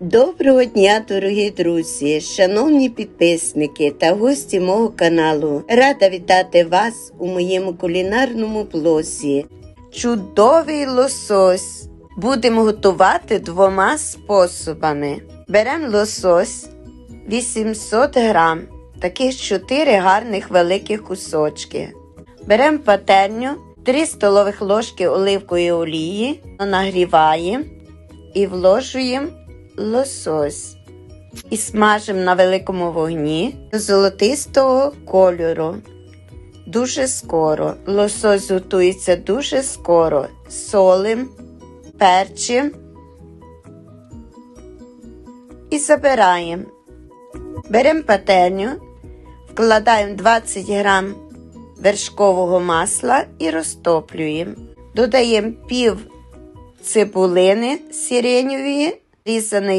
Доброго дня, дорогі друзі, шановні підписники та гості мого каналу. Рада вітати вас у моєму кулінарному блозі. Чудовий лосось. Будемо готувати двома способами. Беремо лосось 800 грам, таких 4 гарних великих кусочки. Беремо пательню 3 столових ложки оливкової олії, нагріваємо і вложуємо лосось. І смажимо на великому вогні до золотистого кольору. Дуже скоро. Лосось готується дуже скоро. Солим, перчим і забираємо. Беремо пательню, вкладаємо 20 грам вершкового масла і розтоплюємо. Додаємо пів цибулини сиреневої, різаної